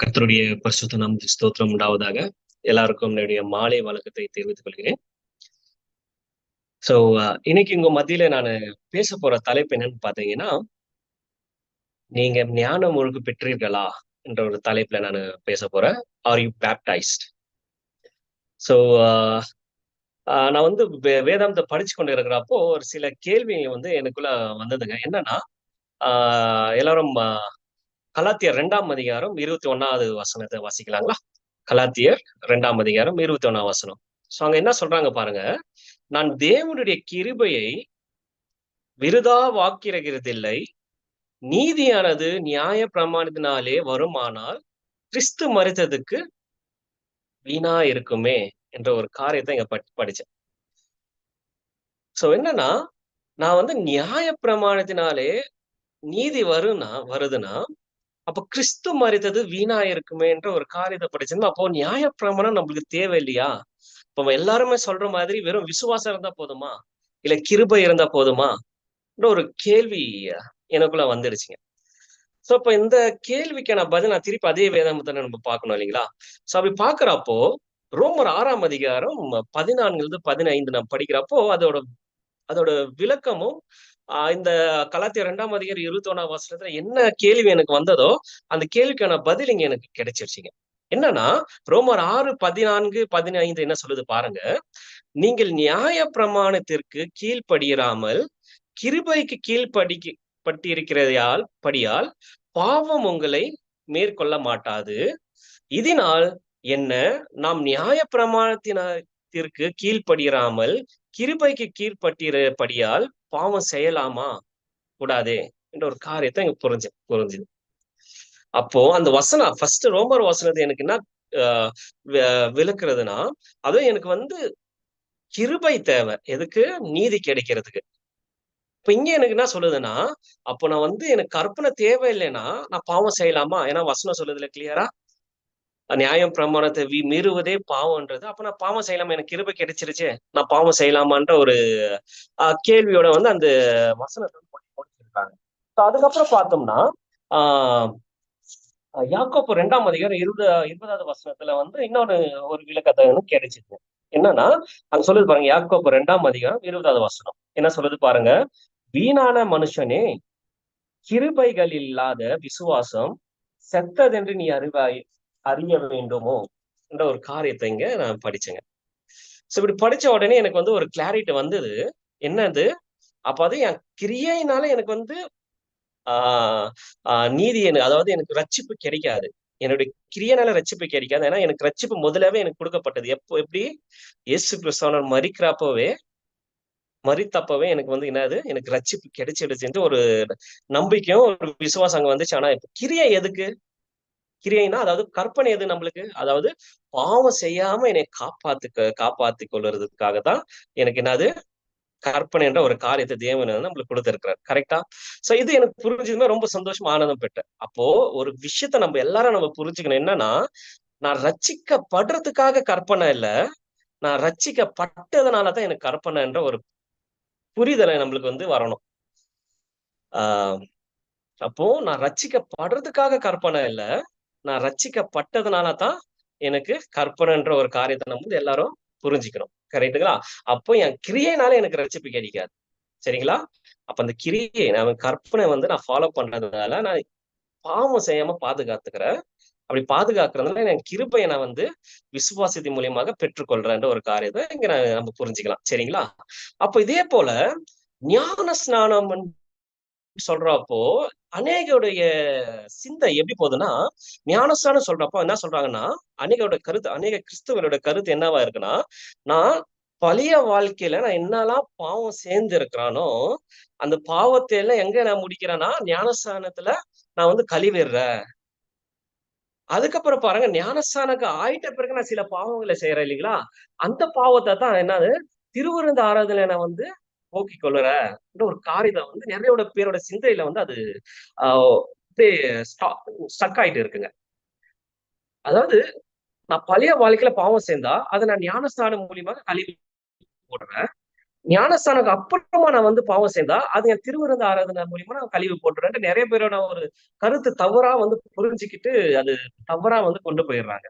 கத்தருடைய பரிசுத்த நாமத்துக்கு ஸ்தோத்திரம் உண்டாவதாக எல்லாருக்கும் என்னுடைய மாலை வழக்கத்தை தெரிவித்துக் கொள்கிறேன். சோ இன்னைக்கு உங்க மத்தியில நான் பேச போற தலைப்பு என்னன்னு பாத்தீங்கன்னா நீங்க ஞானம் ஒழுங்கு பெற்றீர்களா என்ற ஒரு தலைப்புல நான் பேச போறேன். ஆர் யூ பேப்டைஸ்ட் ஸோ நான் வந்து வேதாந்தத்தை படிச்சு கொண்டு இருக்கிறப்போ ஒரு சில கேள்வி வந்து எனக்குள்ள வந்ததுங்க. என்னன்னா ஆஹ் எல்லாரும் கலாத்தியர் ரெண்டாம் அதிகாரம் இருபத்தி ஒன்னாவது வசனத்தை வாசிக்கலாங்களா? கலாத்தியர் ரெண்டாம் அதிகாரம் இருபத்தி ஒன்னாம் வசனம். ஸோ அங்க என்ன சொல்றாங்க பாருங்க. நான் தேவனுடைய கிருபையை விருதா வாக்கிறகிறதில்லை நீதியானது நியாய பிரமாணத்தினாலே வருமானால் கிறிஸ்து மறுத்ததுக்கு வீணா இருக்குமே என்ற ஒரு காரியத்தை இங்க படிச்சேன். சோ என்னன்னா நான் வந்து நியாய பிரமாணத்தினாலே நீதி வரும்னா வருதுன்னா அப்ப கிறிஸ்து மறித்தது வீணா இருக்குமேன்ற ஒரு காரியத்தை படிச்சிருந்தோம் அப்போ நியாயப்பிரமாணம் நம்மளுக்கு தேவை இல்லையா இப்ப எல்லாருமே சொல்ற மாதிரி வெறும் விசுவாசம் இருந்தா போதுமா? இல்ல கிருபை இருந்தா போதுமா? ஒரு கேள்வி எனக்குள்ள வந்துடுச்சுங்க சோ அப்ப இந்த கேள்விக்கான பதில் நான் திருப்பி அதே வேதாமத்தை நம்ம பார்க்கணும் இல்லைங்களா? சோ அப்படி பாக்குறப்போ ரோமர் ஆறாம் அதிகாரம் பதினான்குல இருந்து பதினைந்து நான் படிக்கிறப்போ அதோட அதோட விளக்கமும் இந்த கலாத்திய ரெண்டாம் அதிகாரி இருபத்தி ஒண்ணாம் வருஷத்துல என்ன கேள்வி எனக்கு வந்ததோ அந்த கேள்விக்கான பதில் இங்க எனக்கு கிடைச்சிருச்சிங்க. என்னன்னா ரோமர் ஆறு பதினான்கு பதினைந்து என்ன சொல்லுது பாருங்க. நீங்கள் நியாய பிரமாணத்திற்கு கீழ்ப்படியிராமல் கிருபைக்கு கீழ்படி பட்டிருக்கிறதால் படியால் பாவம் உங்களை மேற்கொள்ள மாட்டாது. இதனால் என்ன? நாம் நியாய பிரமாணத்தினத்திற்கு கீழ்ப்படியிராமல் கிருபைக்கு கீழ்பட்டிருப்படியால் பாவம் செய்யலாமா? கூடாதே என்ற ஒரு காரியத்தை இங்க புரிஞ்சு புரிஞ்சுது. அப்போ அந்த வசனம் ஃபர்ஸ்ட் ரோமர் வசனத்தை எனக்கு என்ன ஆஹ் வி- விளக்குறதுன்னா அதுவும் எனக்கு வந்து கிருபை தேவை. எதுக்கு? நீதி கிடைக்கிறதுக்கு. இப்ப இங்க எனக்கு என்ன சொல்லுதுன்னா அப்போ நான் வந்து எனக்கு கற்பனை தேவை இல்லைன்னா நான் பாவம் செய்யலாமா? ஏன்னா வசனம் சொல்லுதுல கிளியரா நியாயம் பிரமாணத்தை வி- மீறுவதே பாவம்ன்றது. அப்ப நான் பாவம் செய்யலாமா? எனக்கு கிருபை கிடைச்சிருச்சே. நான் பாவம் செய்யலாமான்ற ஒரு கேள்வியோட வந்து அந்த வசனத்தை வந்து முடிச்சிருக்காங்க அதுக்கப்புறம் பார்த்தோம்னா ஆஹ் யாக்கோப்பு ரெண்டாம் அதிகாரம் இருபது இருபதாவது வசனத்துல வந்து இன்னொரு ஒரு விளக்கத்தை வந்து கிடைச்சிது என்னன்னா அங்க சொல்லுது பாருங்க யாக்கோப்பு ரெண்டாம் அதிகாரம் இருபதாவது வசனம். என்ன சொல்லுது பாருங்க? வீணான மனுஷனே கிருபைகள் இல்லாத விசுவாசம் செத்ததென்று நீ அறிவாய் அறிய வேண்டுமோ என்ற ஒரு காரியத்தை இங்க நான் படிச்சேங்க. சோ இப்படி படிச்ச உடனே எனக்கு வந்து ஒரு கிளாரிட்டி வந்தது. என்னது? அப்ப அது என் கிரியையினால எனக்கு வந்து ஆஹ் ஆஹ் நீதி எனக்கு அதாவது எனக்கு ரட்சிப்பு கிடைக்காது. என்னுடைய கிரியனால ரட்சிப்பு கிடைக்காது. ஏன்னா எனக்கு ரட்சிப்பு முதலாவே எனக்கு கொடுக்கப்பட்டது. எப்போ எப்படி? இயேசு கிறிஸ்தவனர் மறிக்கிறப்பவே மறித்தப்பவே எனக்கு வந்து என்னது? எனக்கு ரட்சிப்பு கிடைச்சிடுச்சுன்ட்டு ஒரு நம்பிக்கையும் ஒரு விசுவாசம் அங்க வந்துச்சு. ஆனா இப்ப கிரியை எதுக்கு? கிரியைனா அதாவது கற்பனை எது நம்மளுக்கு? அதாவது பாவம் செய்யாம என்னை காப்பாத்து காப்பாத்தி கொள்றதுக்காக தான் எனக்கு என்னது? கற்பனை என்ற ஒரு காரியத்தை தேவன் வந்து நம்மளுக்கு கொடுத்திருக்கிறார். கரெக்டா சோ இது எனக்கு புரிஞ்சதுமே ரொம்ப சந்தோஷம் ஆனந்தம் பெற்றேன். அப்போ ஒரு விஷயத்த நம்ம எல்லாரும் நம்ம புரிஞ்சுக்கணும். என்னன்னா நான் ரச்சிக்கப்படுறதுக்காக கற்பனை இல்ல. நான் ரட்சிக்கப்பட்டதுனாலதான் எனக்கு கற்பனைன்ற ஒரு புரிதலை நம்மளுக்கு வந்து வரணும். ஆஹ் அப்போ நான் ரச்சிக்கப்படுறதுக்காக கற்பனை இல்ல. நான் ரச்சிக்கப்பட்டதுனால தான் எனக்கு கற்பனைன்ற ஒரு காரியத்தை நம்ம வந்து எல்லாரும் புரிஞ்சுக்கணும். கரெக்டுங்களா அப்போ என் கிரியைனால எனக்கு ரச்சிப்பு கிடைக்காது. சரிங்களா? அப்ப அந்த கிரியை நான் கற்பனை வந்து நான் ஃபாலோ பண்றதுனால நான் பாவம் செய்யாம பாதுகாத்துக்கிறேன். அப்படி பாதுகாக்கிறதுனால என் கிருபையை நான் வந்து விசுவாசத்தின் மூலியமாக பெற்றுக்கொள்றேன்ற ஒரு காரியத்தை இங்க நான் நம்ம புரிஞ்சுக்கலாம். சரிங்களா? அப்ப இதே போல ஞான ஸ்நானம் சொல்றப்போ அநேகருடைய சிந்தை எப்படி போகுதுன்னா ஞானஸ்தானம் சொல்றப்போ என்ன சொல்றாங்கன்னா அநேகோட கருத்து அநேக கிறிஸ்துவரோட கருத்து என்னவா இருக்குன்னா நான் பழைய வாழ்க்கையில நான் என்னெல்லாம் பாவம் சேர்ந்து இருக்கிறானோ அந்த பாவத்தை எல்லாம் எங்க நான் முடிக்கிறேன்னா ஞானஸ்தானத்துல நான் வந்து கழிவிடுறேன். அதுக்கப்புறம் பாருங்க ஞானஸ்தானக்கு ஆயிட்ட பிறகு நான் சில பாவங்களை செய்யறேன் இல்லைங்களா? அந்த பாவத்தை தான் என்னது? திருவிருந்த ஆராதனை நான் வந்து போக்கி கொள்ளுற ஒரு காரியத்தை வந்து நிறையோட பேரோட சிந்தையில வந்து அது ஆஹ் ஸ்டக் ஆயிட்டு இருக்குங்க. அதாவது நான் பழைய வாழ்க்கையில பாவம் சேர்ந்தா அதை நான் ஞானஸ்தானம் மூலியமாக கழுவி போடுறேன் ஞானஸ்தானுக்கு அப்புறமா நான் வந்து பாவம் சேர்ந்தா அது என் திருவிருந்த ஆராதனை மூலியமா நான் கழிவு போட்டுறேன் நிறைய பேரோட ஒரு கருத்து தவறா வந்து புரிஞ்சுக்கிட்டு அது தவறா வந்து கொண்டு போயிடுறாங்க.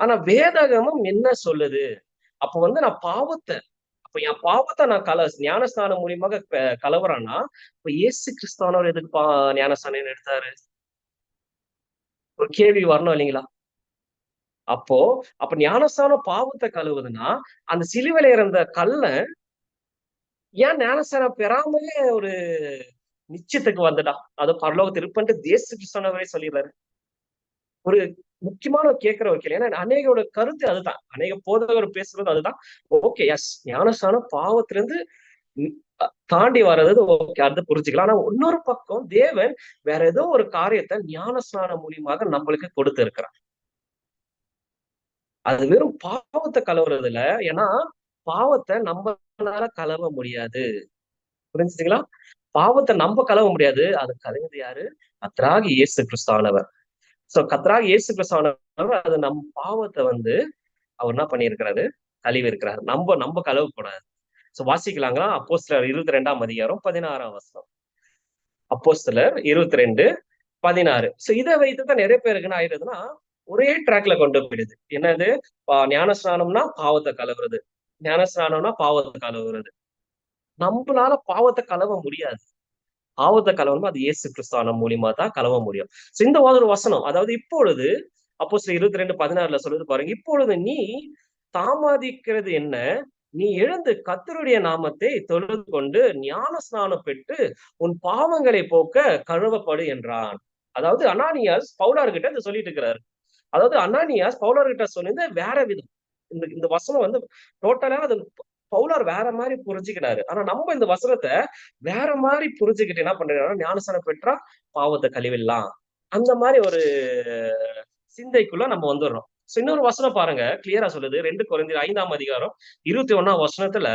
ஆனா வேதகமும் என்ன சொல்லுது? அப்ப வந்து நான் பாவத்தை அப்ப என் பாவத்தை நான் கல ஞானஸ்தானம் மூலியமாக கலவுறேன்னா இப்ப இயேசு கிறிஸ்தவனவர் எதுக்கு பா ஞானஸ்தானம் எடுத்தாரு? ஒரு கேள்வி வரணும் இல்லைங்களா? அப்போ அப்ப ஞானஸ்தானம் பாவத்தை கழுவுதுன்னா அந்த சிலுவையில இருந்த கல்ல ஏன் ஞானஸ்தானம் பெறாமலே ஒரு நிச்சயத்துக்கு வந்துடா அது பரலோக திருப்பன்ட்டு தேச கிறிஸ்தவனவரே சொல்லிடுறாரு. ஒரு முக்கியமான கேட்கிற ஒரு கேள்வி. ஏன்னா அநேகோட கருத்து அதுதான். அநேக போதகர் பேசுறது அதுதான். ஓகே எஸ் ஞானஸ்தானம் பாவத்திலிருந்து தாண்டி வர்றது ஓகே அது புரிஞ்சுக்கலாம். ஆனா இன்னொரு பக்கம் தேவன் வேற ஏதோ ஒரு காரியத்தை ஞானஸ்நானம் மூலியமாக நம்மளுக்கு கொடுத்து இருக்கிறான் அது வெறும் பாவத்தை கலவுறது இல்ல ஏன்னா பாவத்தை நம்மளால கலவ முடியாது. புரிஞ்சுங்களா பாவத்தை நம்ம கலவ முடியாது. அது கலைஞர் யாரு? அத்ராகி இயேசு கிறிஸ்தானவர் சோ கத்ராகி இயேசு கிறிஸ்தவனவர் அது நம் பாவத்தை வந்து அவர் என்ன பண்ணியிருக்கிறாரு? கழிவு இருக்கிறாரு நம்ம நம்ம கழுவு கூடாது சோ வாசிக்கலாங்களா? அப்போஸ்தலர் இருபத்தி ரெண்டாம் அதிகாரம் பதினாறாம் வருஷம் சிலர் இருபத்தி ரெண்டு பதினாறு. சோ இதை வைத்துதான் நிறைய பேருக்கு என்ன ஆயிடுதுன்னா ஒரே ட்ராக்ல கொண்டு போயிடுது. என்னது? ஞானஸ்நானம்னா பாவத்தை கலவுறது ஞானஸ்நானம்னா பாவத்தை கலவுறது நம்மளால பாவத்தை கலவ முடியாது. ஆபத்தை கலவணும் அது இயேசு கிறிஸ்தானம் மூலியமா தான் கலவ முடியும். இந்த ஒரு வசனம் அதாவது இப்பொழுது அப்போ சில இருபத்தி ரெண்டு பதினாறுல சொல்லுது பாருங்க. இப்பொழுது நீ தாமதிக்கிறது என்ன? நீ எழுந்து கத்தருடைய நாமத்தை தொழுது கொண்டு ஞான ஸ்நானம் பெற்று உன் பாவங்களை போக்க கழுவப்படு என்றான். அதாவது அனானியாஸ் பவுலார்கிட்ட இதை சொல்லிட்டு இருக்கிறாரு. அதாவது அனானியாஸ் பவுலார்கிட்ட சொன்னது வேற விதம். இந்த இந்த வசனம் வந்து டோட்டலா அது பவுலார் வேற மாதிரி புரிஞ்சுக்கிட்டாரு. ஆனா நம்ம இந்த வசனத்தை வேற மாதிரி புரிஞ்சுக்கிட்டு என்ன பண்றோம் ஞானசனம் பெற்றா பாவத்தை கழிவிடலாம். அந்த மாதிரி ஒரு சிந்தைக்குள்ள நம்ம வந்துடுறோம். இன்னொரு வசனம் பாருங்க. கிளியரா சொல்லுது. ரெண்டு குறைந்த ஐந்தாம் அதிகாரம் இருபத்தி ஒன்னாம் வசனத்துல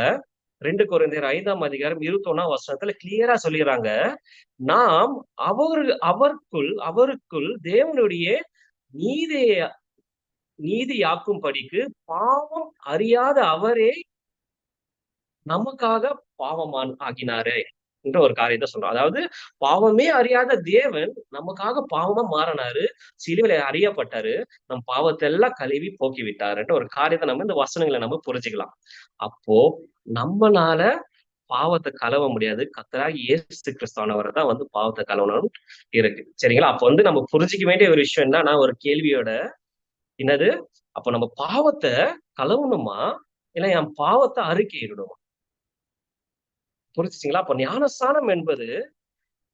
ரெண்டு குறைந்தர் ஐந்தாம் அதிகாரம் இருபத்தி ஒன்னாம் வசனத்துல கிளியரா சொல்லிடுறாங்க. நாம் அவர் அவருக்குள் அவருக்குள் தேவனுடைய நீதியை நீதியாக்கும் படிக்கு பாவம் அறியாத அவரே நமக்காக பாவமான் ஆகினாரு என்ற ஒரு காரியத்தை சொல்றோம் அதாவது பாவமே அறியாத தேவன் நமக்காக பாவமா மாறினாரு சிலுவில அறியப்பட்டாரு நம் பாவத்தை எல்லாம் கழுவி போக்கி விட்டாருன்ற ஒரு காரியத்தை நம்ம இந்த வசனங்களை நம்ம புரிஞ்சுக்கலாம். அப்போ நம்மனால பாவத்தை கலவ முடியாது. கத்தராக இயேசு கிறிஸ்தானவரை தான் வந்து பாவத்தை கலவணும் இருக்கு. சரிங்களா? அப்ப வந்து நம்ம புரிஞ்சிக்க வேண்டிய ஒரு விஷயம் என்னன்னா ஒரு கேள்வியோட என்னது? அப்ப நம்ம பாவத்தை கலவணுமா இல்ல என் பாவத்தை அறிக்கையிடணுமா புரிஞ்சுங்களா அப்ப ஞானஸ்தானம் என்பது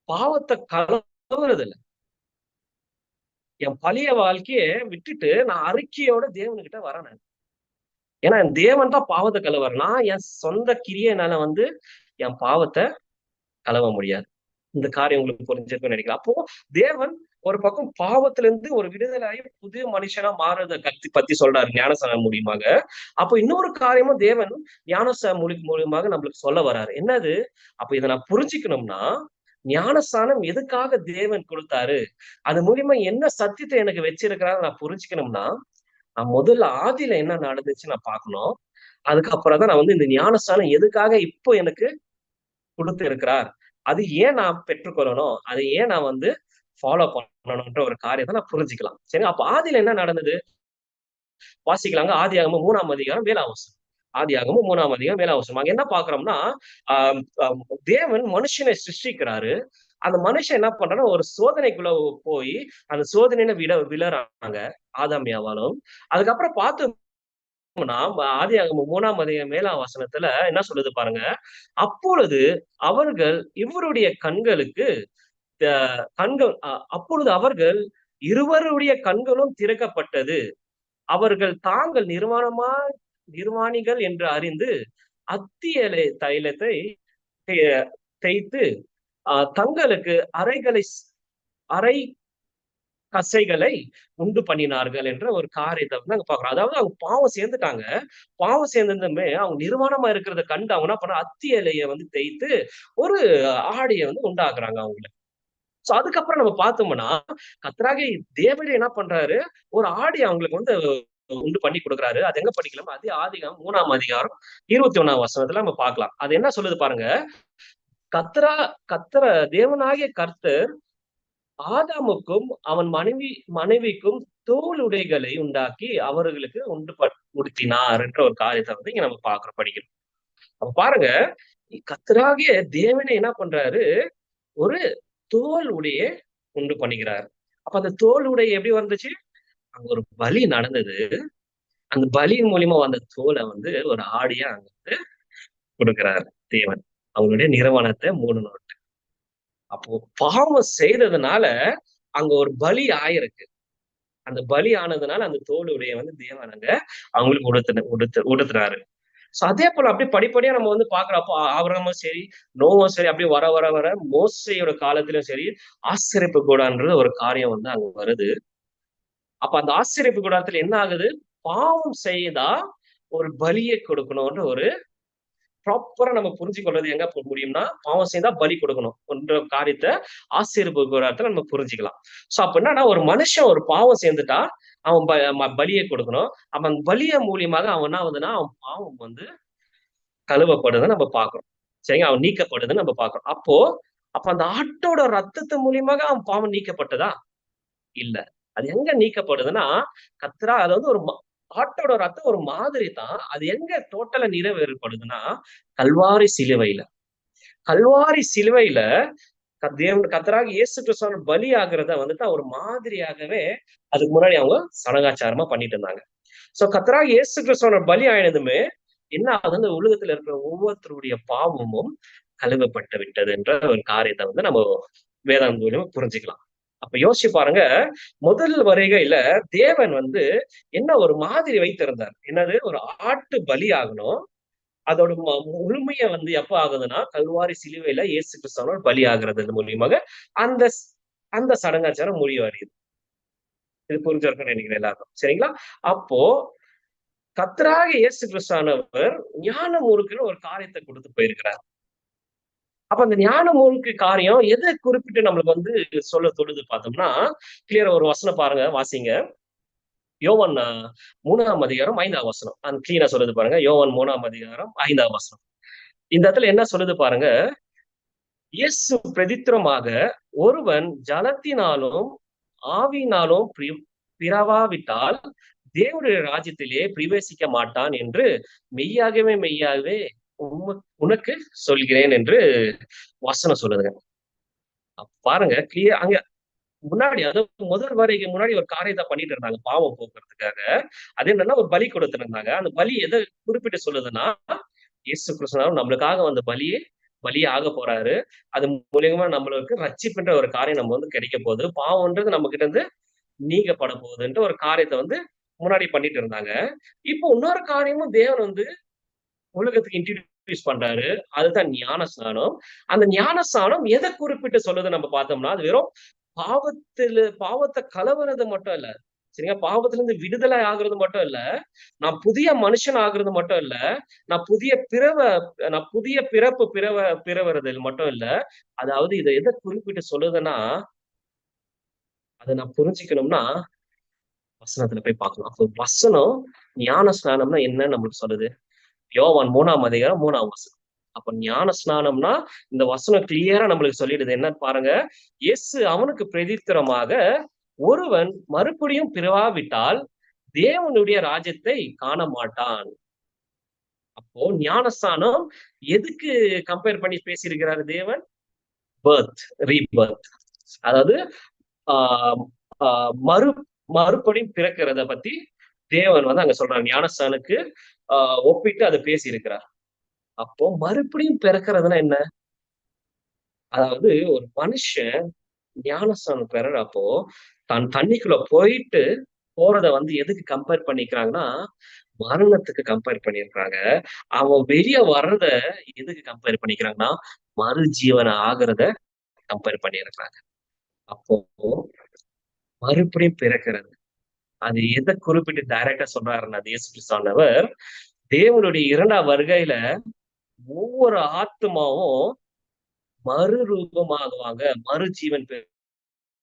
பாவத்தை கலவுறது இல்லை என் பழைய வாழ்க்கைய விட்டுட்டு நான் அறிக்கையோட தேவன்கிட்ட வரேன் ஏன்னா என் தேவன் தான் பாவத்தை கலவர் நான் என் சொந்த கிரியனால வந்து என் பாவத்தை கலவ முடியாது. இந்த காரியம் உங்களுக்கு புரிஞ்சிருக்குன்னு நினைக்கிறேன். அப்போ தேவன் ஒரு பக்கம் பாவத்துல இருந்து ஒரு விடுதலாகி புது மனுஷனா மாறுறத கத்தி பத்தி சொல்றாரு ஞானசானம் மூலியமாக. அப்போ இன்னொரு காரியமும் தேவன் ஞானசா மூலி மூலியமாக நம்மளுக்கு சொல்ல வராரு. என்னது? அப்ப இதை நான் புரிஞ்சுக்கணும்னா ஞானஸ்தானம் எதுக்காக தேவன் கொடுத்தாரு? அது மூலியமா என்ன சத்தியத்தை எனக்கு வச்சிருக்கிறாரு நான் புரிஞ்சுக்கணும்னா நான் முதல்ல ஆதியில என்ன நடந்துச்சு நான் பார்க்கணும். அதுக்கப்புறம் தான் நான் வந்து இந்த ஞானஸ்தானம் எதுக்காக இப்போ எனக்கு கொடுத்து இருக்கிறார் அது ஏன் நான் பெற்றுக்கொள்ளணும்? அது ஏன் நான் வந்து ஃபாலோ பண்ணணும்ன்ற ஒரு காரியத்தை நான் புரிஞ்சுக்கலாம். சரி அப்ப ஆதியில என்ன நடந்தது? வாசிக்கலாங்க. ஆதி ஆகமும் மூணாம் அதிகாரம் வேலாவசம் ஆதி ஆகமும் மூணாம் அதிகாரம் வேலாவசம் அங்க என்ன பாக்குறோம்னா ஆஹ் தேவன் மனுஷனை சிருஷ்டிக்கிறாரு. அந்த மனுஷன் என்ன பண்றான்னா ஒரு சோதனைக்குள்ள போய் அந்த சோதனையில விட விழறாங்க ஆதாமியாவாலும் அதுக்கப்புறம் பார்த்து ஆதி மூணாம் அதிக மேலாம் வசனத்துல என்ன சொல்லுது பாருங்க? அப்பொழுது அவர்கள் இவருடைய கண்களுக்கு கண்கள் அப்பொழுது அவர்கள் இருவருடைய கண்களும் திறக்கப்பட்டது. அவர்கள் தாங்கள் நிர்வாணமா நிர்வாணிகள் என்று அறிந்து அத்தியலை தைலத்தை தேய்த்து தங்களுக்கு அறைகளை அறை கசைகளை உண்டு பண்ணினார்கள் என்ற ஒரு காரியத்தை வந்து அங்க பாக்குறோம் அதாவது அவங்க பாவம் சேர்ந்துட்டாங்க. பாவம் சேர்ந்ததுமே அவங்க நிர்வாணமா இருக்கிறத கண்டு அவங்க என்ன பண்ண அத்தி வந்து தேய்த்து ஒரு ஆடையை வந்து உண்டாக்குறாங்க அவங்களை. சோ அதுக்கப்புறம் நம்ம பார்த்தோம்னா கத்ராகி தேவடி என்ன பண்றாரு? ஒரு ஆடி அவங்களுக்கு வந்து உண்டு பண்ணி கொடுக்குறாரு. அது எங்க படிக்கலாம்? அது ஆதிகம் மூணாம் அதிகாரம் இருபத்தி ஒண்ணாம் வசனத்துல நம்ம பார்க்கலாம். அது என்ன சொல்லுது பாருங்க? கத்ரா கத்திர தேவனாகிய கர்த்தர் ஆதாமுக்கும் அவன் மனைவி மனைவிக்கும் தோல் உடைகளை உண்டாக்கி அவர்களுக்கு உண்டு உடுத்தினார் என்ற ஒரு காரியத்தை வந்து இங்க நம்ம பாக்குறோம் படிக்கிறோம். அப்ப பாருங்க கத்தராகிய தேவனை என்ன பண்றாரு? ஒரு தோல் உடையை உண்டு பண்ணிக்கிறார் அப்ப அந்த தோல் உடை எப்படி வந்துச்சு? அங்க ஒரு பலி நடந்தது. அந்த பலியின் மூலியமா வந்த தோலை வந்து ஒரு ஆடியா அங்க வந்து கொடுக்கிறார் தேவன். அவங்களுடைய நிறுவனத்தை மூணு நோட்டு அப்போ பாவம் செய்ததுனால அங்க ஒரு பலி ஆயிருக்கு. அந்த பலி ஆனதுனால அந்த தோலுடைய வந்து தேவன் அங்க அவங்களுக்கு உடுத்து உடுத்து உடுத்துறாரு. ஸோ அதே போல அப்படியே படிப்படியா நம்ம வந்து பாக்குறப்போ ஆவரமும் சரி நோவும் சரி அப்படியே வர வர வர மோசையோட காலத்திலும் சரி ஆசிரியப்பு கூடான்றது ஒரு காரியம் வந்து அங்க வருது. அப்ப அந்த ஆசிரியப்பு கூடாரத்துல என்ன ஆகுது? பாவம் செய்தா ஒரு பலியை கொடுக்கணும்ன்ற ஒரு ப்ராப்பரா நம்ம புரிஞ்சு கொள்வது எங்க முடியும்னா பாவம் செய்தா பலி கொடுக்கணும் என்ற காரியத்தை ஆசிரியர் நம்ம புரிஞ்சுக்கலாம். சோ அப்ப என்னன்னா ஒரு மனுஷன் ஒரு பாவம் சேர்ந்துட்டா அவன் பலியை கொடுக்கணும். அவன் பலிய மூலியமாக அவன் என்ன ஆகுதுன்னா அவன் பாவம் வந்து கழுவப்படுதுன்னு நம்ம பாக்குறோம் சரிங்க? அவன் நீக்கப்படுதுன்னு நம்ம பாக்குறோம் அப்போ அப்ப அந்த ஆட்டோட ரத்தத்து மூலியமாக அவன் பாவம் நீக்கப்பட்டதா? இல்ல. அது எங்க நீக்கப்படுதுன்னா கத்ரா அது வந்து ஒரு ஆட்டோட ரத்தம் ஒரு மாதிரி தான் அது எங்க டோட்டலா நிறைவேறுபடுதுன்னா கல்வாரி சிலுவையில. கல்வாரி சிலுவையில தேவன் கத்தராக இயேசு கிறிஸ்துவ பலி ஆகிறத வந்துட்டு ஒரு மாதிரியாகவே அதுக்கு முன்னாடி அவங்க சடங்காச்சாரமா பண்ணிட்டு இருந்தாங்க. சோ கத்தராக இயேசு கிறிஸ்துவ பலி ஆயினதுமே என்ன ஆகுது? அந்த உலகத்துல இருக்கிற ஒவ்வொருத்தருடைய பாவமும் கழுவப்பட்டு விட்டது என்ற ஒரு காரியத்தை வந்து நம்ம வேதாந்த மூலியமா புரிஞ்சுக்கலாம். அப்ப யோசிச்சு பாருங்க முதல் வருகையில தேவன் வந்து என்ன ஒரு மாதிரி வைத்திருந்தார். என்னது? ஒரு ஆட்டு பலி ஆகணும். அதோட முழுமைய வந்து எப்ப ஆகுதுன்னா கல்வாரி சிலுவையில இயேசு கிறிஸ்தவனோட பலி ஆகுறது மூலியமாக அந்த அந்த சடங்காச்சாரம் முடிவடையுது. இது புரிஞ்சிருக்குன்னு நினைக்கிறேன் எல்லாருக்கும். சரிங்களா? அப்போ கத்தராக இயேசு கிறிஸ்தானவர் ஞானம் முறுக்குன்னு ஒரு காரியத்தை கொடுத்து போயிருக்கிறார். அப்ப அந்த ஞான முழுக்கு காரியம் எதை குறிப்பிட்டு நம்மளுக்கு வந்து சொல்ல தொழுது பார்த்தோம்னா கிளியர் ஒரு வசனம் பாருங்க வாசிங்க. யோவன் மூணாம் அதிகாரம் ஐந்தாம் வசனம். அந்த கிளீனா சொல்லுது பாருங்க. யோவன் மூணாம் அதிகாரம் ஐந்தாம் வசனம். இந்த இடத்துல என்ன சொல்லுது பாருங்க? இயேசு பிரதித்திரமாக ஒருவன் ஜலத்தினாலும் ஆவினாலும் பிறவாவிட்டால் தேவனுடைய ராஜ்யத்திலே பிரவேசிக்க மாட்டான் என்று மெய்யாகவே மெய்யாகவே உனக்கு சொல்கிறேன் என்று வசனம் சொல்லுதுங்க. பாருங்க கிளியர் அங்க முன்னாடி அதாவது முதல் வரைக்கு முன்னாடி ஒரு காரியத்தை பண்ணிட்டு இருந்தாங்க பாவம் போக்குறதுக்காக. அது என்னன்னா ஒரு பலி கொடுத்துருந்தாங்க. அந்த பலி எதை குறிப்பிட்டு சொல்லுதுன்னா இயேசு கிருஷ்ணாவும் நம்மளுக்காக வந்த பலியே பலியே ஆக போறாரு. அது மூலியமா நம்மளுக்கு ரச்சிப்புன்ற ஒரு காரியம் நம்ம வந்து கிடைக்க போகுது. பாவம்ன்றது நம்ம கிட்ட இருந்து நீக்கப்பட போகுதுன்ற ஒரு காரியத்தை வந்து முன்னாடி பண்ணிட்டு இருந்தாங்க. இப்போ இன்னொரு காரியமும் தேவன் வந்து உலகத்துக்கு இன்ட்ரடியூஸ் பண்றாரு. அதுதான் ஞானஸ்நானம். அந்த ஞானஸ்நானம் எதை குறிப்பிட்டு சொல்லுது நம்ம பார்த்தோம்னா அது வெறும் பாவத்துல பாவத்தை கலவுறது மட்டும் இல்ல. சரிங்க பாவத்துல இருந்து விடுதலை ஆகுறது மட்டும் இல்ல. நான் புதிய மனுஷன் ஆகுறது மட்டும் இல்ல. நான் புதிய பிறவ நான் புதிய பிறப்பு பிறவ பிறவறது மட்டும் இல்ல. அதாவது இதை எதை குறிப்பிட்டு சொல்லுதுன்னா அதை நான் புரிஞ்சுக்கணும்னா வசனத்துல போய் பார்க்கலாம். அப்போ வசனம் ஞான ஸ்நானம்னா என்ன நம்மளுக்கு சொல்லுது. யோவான் மூணாம் அதிகாரம் மூணாம் வசனம். அப்ப ஞான ஸ்நானம்னா இந்த வசனம் கிளியரா நம்மளுக்கு சொல்லிடுது. என்னன்னு பாருங்க. எஸ் அவனுக்கு பிரதித்திரமாக ஒருவன் மறுபடியும் பிறவாவிட்டால் தேவனுடைய ராஜ்யத்தை காண மாட்டான் அப்போ ஞானஸ்தானம் எதுக்கு கம்பேர் பண்ணி பேசியிருக்கிறாரு தேவன்? பர்த் ரீபர்த் அதாவது ஆஹ் மறு மறுபடியும் பிறக்கிறத பத்தி தேவன் வந்து அங்க சொல்றாரு. ஞானஸ்தானுக்கு ஆஹ் ஒப்பிட்டு அதை பேசி இருக்கிறார் அப்போ மறுபடியும் பிறக்கிறதுனா என்ன? அதாவது ஒரு மனுஷன் ஞானஸ்தானம் பெறறப்போ தான் தண்ணிக்குள்ள போயிட்டு போறத வந்து எதுக்கு கம்பேர் பண்ணிக்கிறாங்கன்னா மரணத்துக்கு கம்பேர் பண்ணியிருக்காங்க அவன் வெளியே வர்றத எதுக்கு கம்பேர் பண்ணிக்கிறாங்கன்னா மறுஜீவன ஆகிறத கம்பேர் பண்ணியிருக்கிறாங்க. அப்போ மறுபடியும் பிறக்கிறது. அது எதை குறிப்பிட்டு டைரக்டா சொல்றாருன்னா இயேசு கிறிஸ்தானவர் தேவனுடைய இரண்டாம் வருகையில ஒவ்வொரு ஆத்மாவும் மறுரூபமாகுவாங்க மறு ஜீவன்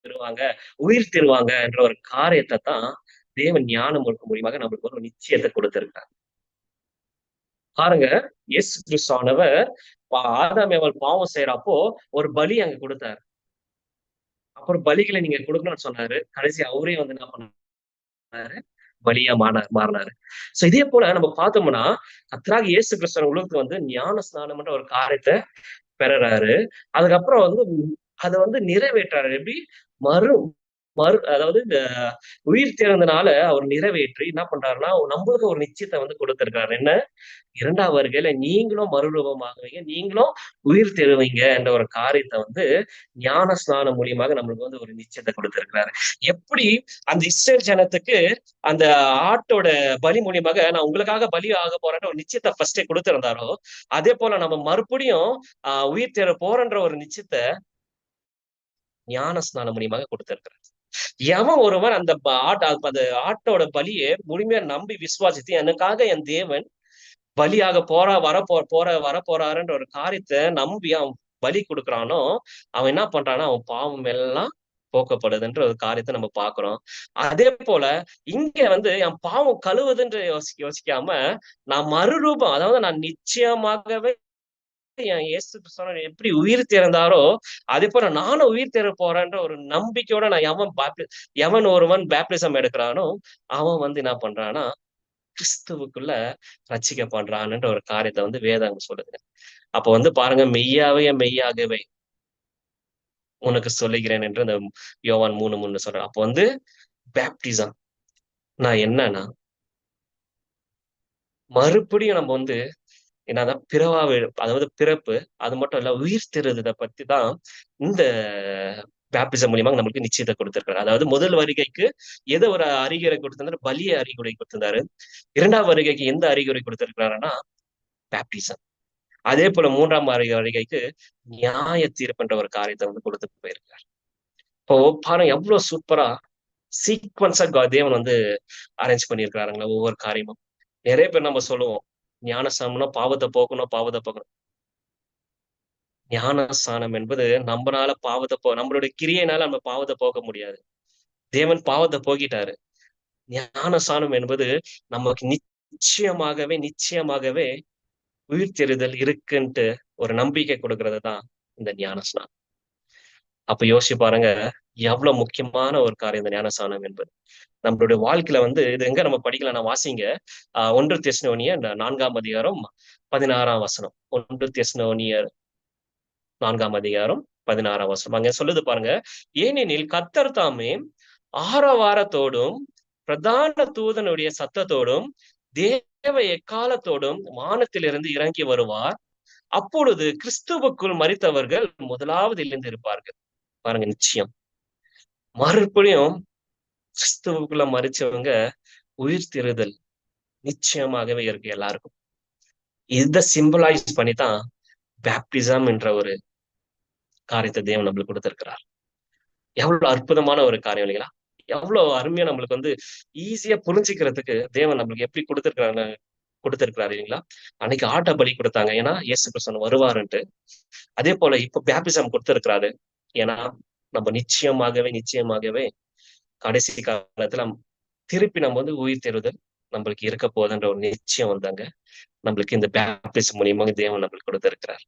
பெறுவாங்க உயிர் திருவாங்க என்ற ஒரு காரியத்தை தான் தேவன் ஞானம் கொடுக்க மூலியமாக நம்மளுக்கு ஒரு நிச்சயத்தை கொடுத்திருக்காங்க பாருங்க எஸ் கிறிஸ்தானவர் ஆதாம் அவள் பாவம் செய்யறப்போ ஒரு பலி அங்க கொடுத்தாரு. அப்புறம் பலிகளை நீங்க கொடுக்கணும்னு சொன்னாரு. கடைசி அவரே வந்து என்ன பண்ண வழியா மாறினார். மாறினாரு சோ இதே போல நம்ம பார்த்தோம்னா கத்ராக இயேசு கிறிஸ்தவன் உலகத்துக்கு வந்து ஞான ஸ்நானம்ன்ற ஒரு காரியத்தை பெறறாரு. அதுக்கப்புறம் வந்து அதை வந்து நிறைவேற்றாரு எப்படி? மறு மறு அதாவது இந்த உயிர் திறந்தனால அவர் நிறைவேற்றி என்ன பண்றாருன்னா நம்மளுக்கு ஒரு நிச்சயத்தை வந்து கொடுத்திருக்காரு. என்ன? இரண்டாவது வருகையில நீங்களும் மறுரூபமாகுவீங்க நீங்களும் உயிர் தெருவீங்க என்ற ஒரு காரியத்தை வந்து ஞான ஸ்நானம் மூலியமாக நம்மளுக்கு வந்து ஒரு நிச்சயத்தை கொடுத்திருக்கிறாரு. எப்படி அந்த இஸ்ரேல் ஜனத்துக்கு அந்த ஆட்டோட பலி மூலியமாக நான் உங்களுக்காக பலி ஆக போறேன்ற ஒரு நிச்சயத்தை ஃபர்ஸ்டே கொடுத்திருந்தாரோ அதே போல நம்ம மறுபடியும் ஆஹ் உயிர் தேர போறன்ற ஒரு நிச்சயத்தை ஞான ஸ்நானம் மூலியமாக கொடுத்திருக்கிறார். எவன் ஒருவன் அந்த ஆட்ட அந்த ஆட்டோட பலியை முழுமையா நம்பி விசுவாசித்து எனக்காக என் தேவன் பலியாக போறா வர போ போற வர போறாருன்ற ஒரு காரியத்தை நம்பி அவன் பலி கொடுக்குறானோ அவன் என்ன பண்றானோ அவன் பாவம் எல்லாம் போக்கப்படுதுன்ற ஒரு காரியத்தை நம்ம பாக்குறோம் அதே போல இங்க வந்து என் பாவம் கழுவுதுன்ற யோசி யோசிக்காம நான் மறுரூபம் அதாவது நான் நிச்சயமாகவே என் இயேசு சொன்ன எப்படி உயிர் திறந்தாரோ அதே போல நானும் உயிர் திற போறேன்ற ஒரு நம்பிக்கையோட நான் எவன் எவன் ஒருவன் பேப்டிசம் எடுக்கிறானோ அவன் வந்து என்ன பண்றான்னா கிறிஸ்துவுக்குள்ள ரச்சிக்க பண்றான்ன்ற ஒரு காரியத்தை வந்து வேதாங்க சொல்லுது. அப்ப வந்து பாருங்க மெய்யாவே மெய்யாகவே உனக்கு சொல்லுகிறேன் என்று அந்த யோவான் மூணு மூணு சொல்றேன் அப்போ வந்து பேப்டிசம் நான் என்னன்னா மறுபடியும் நம்ம வந்து என்னதான் பிறவாவே அதாவது பிறப்பு அது மட்டும் இல்ல உயிர் தெருதை பத்தி தான் இந்த பேப்டிசம் மூலியமா நம்மளுக்கு நிச்சயத்தை கொடுத்துருக்காரு அதாவது முதல் வருகைக்கு எதை ஒரு அறிகுறை கொடுத்திருந்தாரு? பலிய அறிகுறை கொடுத்திருந்தாரு. இரண்டாம் வருகைக்கு எந்த அறிகுறை கொடுத்திருக்கிறாருன்னா பேப்டிசம் அதே போல மூன்றாம் வருகைக்கு நியாய தீர்ப்புன்ற ஒரு காரியத்தை வந்து கொடுத்து போயிருக்காரு. இப்போ பாருங்க எவ்வளவு சூப்பரா சீக்வன்ஸா தேவன் வந்து அரேஞ்ச் பண்ணியிருக்கிறாருங்களா ஒவ்வொரு காரியமும். நிறைய பேர் நம்ம சொல்லுவோம் ஞானசானம்னா பாவத்தை போக்கணும் பாவத்தை போக்கணும். ஞானஸ்தானம் என்பது நம்மளால பாவத்தை போ நம்மளுடைய கிரியனால நம்ம பாவத்தை போக முடியாது. தேவன் பாவத்தை போக்கிட்டாரு. ஞானஸ்தானம் என்பது நமக்கு நிச்சயமாகவே நிச்சயமாகவே உயிர் தெரிதல் இருக்குன்ட்டு ஒரு நம்பிக்கை கொடுக்கறது தான் இந்த ஞானஸ்நானம் அப்ப யோசிச்சு பாருங்க எவ்வளவு முக்கியமான ஒரு காரியம் இந்த ஞானஸ்தானம் என்பது. நம்மளுடைய வாழ்க்கையில வந்து இது எங்க நம்ம படிக்கலாம் வாசிங்க. ஆஹ் ஒன்று தெஸ்னோனிய நான்காம் அதிகாரம் பதினாறாம் வசனம். ஒன்று தெஸ்னோனியர் நான்காம் அதிகாரம் பதினாறாம் வசனம். அங்க சொல்லுது பாருங்க ஏனெனில் கத்தர் தாமே ஆரவாரத்தோடும் பிரதான தூதனுடைய சத்தத்தோடும் தேவ எக்காலத்தோடும் வானத்திலிருந்து இறங்கி வருவார். அப்பொழுது கிறிஸ்துவுக்குள் மறித்தவர்கள் முதலாவது எழுந்து இருப்பார்கள் பாருங்க நிச்சயம். மறுபடியும் கிறிஸ்துவுக்குள்ள மறிச்சவங்க உயிர் திருதல் நிச்சயமாகவே இருக்கு எல்லாருக்கும். இத சிம்பிளைஸ் பண்ணிதான் பேப்டிசம் என்ற ஒரு காரியத்தை தேவன் நம்மளுக்கு கொடுத்திருக்கிறார். எவ்வளவு அற்புதமான ஒரு காரியம் இல்லைங்களா? எவ்வளவு அருமையா நம்மளுக்கு வந்து ஈஸியா புரிஞ்சுக்கிறதுக்கு தேவன் நம்மளுக்கு எப்படி கொடுத்திருக்கிறாங்க கொடுத்திருக்கிறாரு இல்லைங்களா? அன்னைக்கு ஆட்ட பலி கொடுத்தாங்க. ஏன்னா இயேசு கிருஷ்ணன் வருவாருன்ட்டு. அதே போல இப்ப பேப்டிசம் கொடுத்திருக்கிறாரு. ஏன்னா நம்ம நிச்சயமாகவே நிச்சயமாகவே கடைசி காலத்துல திருப்பி நம்ம வந்து உயிர் தெருதல் நம்மளுக்கு இருக்க போதுன்ற ஒரு நிச்சயம் வந்தாங்க. நம்மளுக்கு இந்த பேப்டிசம் மூலியமாக தேவன் நம்மளுக்கு கொடுத்திருக்கிறார்.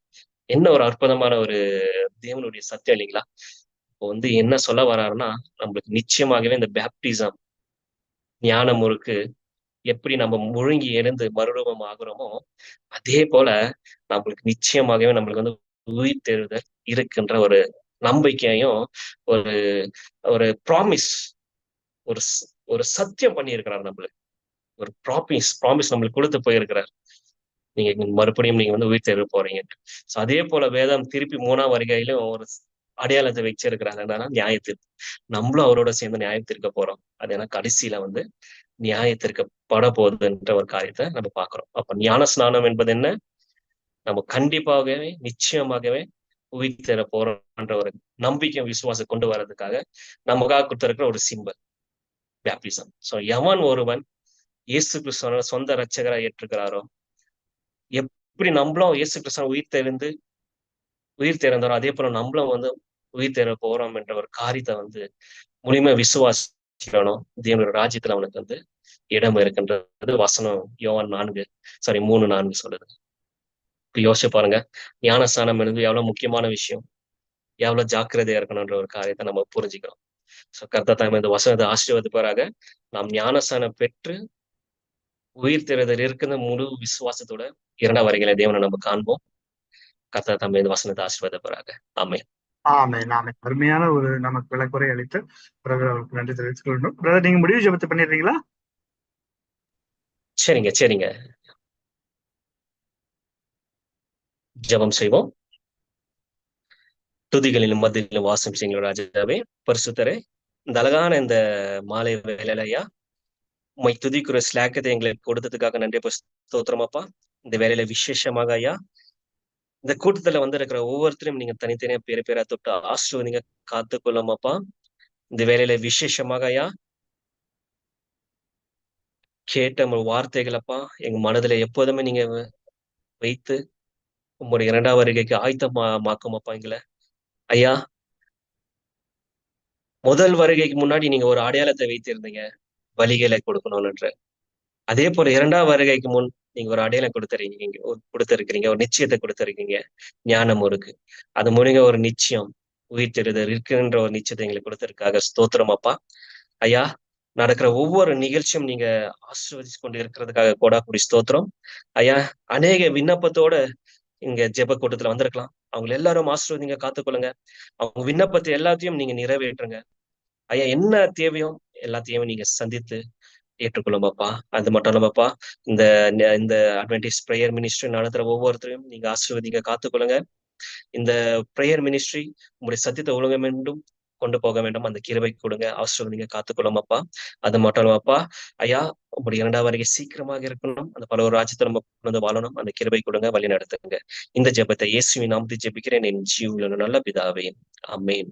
என்ன ஒரு அற்புதமான ஒரு தேவனுடைய சத்தியம் இல்லைங்களா? இப்போ வந்து என்ன சொல்ல வர்றாருன்னா நம்மளுக்கு நிச்சயமாகவே இந்த பேப்டிசம் ஞான முறுக்கு எப்படி நம்ம முழுங்கி எழுந்து மறுரூபம் ஆகுறோமோ அதே போல நம்மளுக்கு நிச்சயமாகவே நம்மளுக்கு வந்து உயிர் தேர்தல் இருக்குன்ற ஒரு நம்பிக்கையும் ஒரு ஒரு ப்ராமிஸ் ஒரு ஒரு சத்தியம் பண்ணியிருக்கிறார் நம்மளுக்கு ஒரு ப்ராமிஸ் ப்ராமிஸ் நம்மளுக்கு கொடுத்து போயிருக்கிறார். நீங்க மறுபடியும் நீங்க வந்து உயிர் தேர்வு போறீங்க. சோ அதே போல வேதம் திருப்பி மூணாம் வருகையிலும் ஒரு அடையாளத்தை வச்சிருக்கிறாங்க என்னன்னா நியாயத்திற்கு நம்மளும் அவரோட சேர்ந்து நியாயத்திற்க போறோம். அது ஏன்னா கடைசியில வந்து நியாயத்திற்கப்பட போகுதுன்ற ஒரு காரியத்தை நம்ம பாக்குறோம் அப்ப ஞான ஸ்நானம் என்பது என்ன? நம்ம கண்டிப்பாகவே நிச்சயமாகவே உயிர் தேர போறோம்ன்ற ஒரு நம்பிக்கை விசுவாசம் கொண்டு வர்றதுக்காக நமக்காக கொடுத்திருக்கிற ஒரு சிம்பல் பேப்டிசம் சோ எவன் ஒருவன் இயேசு கிறிஸ்துவ சொந்த ரட்சகராக ஏற்றுக்கிறாரோ எப்படி நம்மளும் இயேசு கிறிஸ்துவ உயிர் தெரிந்து உயிர் திறந்தாரோ அதே போல நம்மளும் வந்து உயிர் தேர போறோம் என்ற ஒரு காரியத்தை வந்து முழுமையா விசுவாசிக்கணும். செய்யணும் தேவனுடைய ராஜ்யத்துல அவனுக்கு வந்து இடம் இருக்குன்றது. வசனம் யோவான் நான்கு சாரி மூணு நான்கு சொல்லுது. யோசிச்சு பாருங்க. ஞானஸ்தானம் என்பது எவ்வளவு முக்கியமான விஷயம். எவ்வளவு ஜாக்கிரதையா இருக்கணும்ன்ற ஒரு காரியத்தை நம்ம புரிஞ்சுக்கிறோம் சோ கர்த்தா தாம் இந்த வசனத்தை ஆசீர்வதிப்பாராக நாம் ஞானஸ்தானம் பெற்று உயிர் தெழுதல் இருக்கிற முழு விசுவாசத்தோட இரண்டாம் வரைகளை தேவனை நம்ம காண்போம். கர்த்தா தாம் இந்த வசனத்தை ஆசீர்வதிப்பாராக ஆமே ஆமே நாமே அருமையான ஒரு நமக்கு விளக்குறை அளித்து பிரதர் அவருக்கு நன்றி தெரிவித்துக் கொள்ளணும் பிரதர் நீங்க முடிவு ஜெபத்தை பண்ணிடுறீங்களா? சரிங்க சரிங்க. ஜெபம் செய்வோம். துதிகளிலும் மத்தியிலும் வாசம் செய்யுங்கள் ராஜாவே. பரிசுத்தரே இந்த அழகான இந்த மாலை வேலையா உண்மை துதிக்கிற ஸ்லாக்கத்தை எங்களுக்கு கொடுத்ததுக்காக நன்றி ஸ்தோத்திரமாப்பா இந்த வேலையில விசேஷமாக ஐயா இந்த கூட்டத்துல வந்து இருக்கிற ஒவ்வொருத்தரையும் நீங்க தனித்தனியா பேர பேரா தொட்டு ஆசிர்வதிங்க காத்து அப்பா. இந்த வேலையில விசேஷமாக ஐயா கேட்ட வார்த்தைகளப்பா அப்பா எங்க மனதுல எப்போதுமே நீங்க வைத்து உங்களுடைய இரண்டாவது வருகைக்கு ஆயத்தமா மாக்கும் அப்பா எங்களை. ஐயா முதல் வருகைக்கு முன்னாடி நீங்க ஒரு அடையாளத்தை வைத்திருந்தீங்க. வழிகளை கொடுக்கணும்ன்ற அதே போல இரண்டாவது வருகைக்கு முன் நீங்க ஒரு அடையாளம் கொடுத்துருக்கீங்க. கொடுத்துருக்கிறீங்க ஒரு நிச்சயத்தை கொடுத்திருக்கீங்க. ஞானம் இருக்கு. அது மூலிக ஒரு நிச்சயம் உயிர் தெரிதல் இருக்குன்ற ஒரு நிச்சயத்தை எங்களுக்கு கொடுத்துருக்காக. ஸ்தோத்திரம் அப்பா. ஐயா நடக்கிற ஒவ்வொரு நிகழ்ச்சியும் நீங்க ஆசீர்வதிச்சு கொண்டு இருக்கிறதுக்காக கூட ஸ்தோத்திரம். ஐயா அநேக விண்ணப்பத்தோட இங்க ஜெப கூட்டத்துல வந்திருக்கலாம். அவங்க எல்லாரும் ஆசீர்வதிங்க காத்துக்கொள்ளுங்க. அவங்க விண்ணப்பத்தை எல்லாத்தையும் நீங்க நிறைவேற்றுங்க. ஐயா என்ன தேவையோ எல்லாத்தையும் நீங்க சந்தித்து ஏற்றுக்கொள்ளுமாப்பா அது மட்டும் இல்லாமப்பா இந்த இந்த அட்வென்டேஜ் ப்ரேயர் மினிஸ்ட்ரி நடத்துற ஒவ்வொருத்தரையும் நீங்க ஆசீர்வதிங்க காத்துக்கொள்ளுங்க. இந்த ப்ரேயர் மினிஸ்ட்ரி உங்களுடைய சத்தியத்தை ஒழுங்க வேண்டும் கொண்டு போக வேண்டும். அந்த கிருபை கொடுங்க. அவசரம் நீங்க காத்துக்கொள்ளும் அப்பா. அது மட்டும் இல்லாமப்பா ஐயா உங்களுடைய இரண்டாவது வரைக்கும் சீக்கிரமாக இருக்கணும். அந்த பல ஒரு ராஜ்யத்தை நம்ம கொண்டு வந்து வாழணும். அந்த கிருபை கொடுங்க. வழி நடத்துங்க. இந்த ஜெபத்தை இயேசுவின் நாமத்தை ஜெபிக்கிறேன். என் ஜீவுல நல்ல பிதாவே. ஆமென்.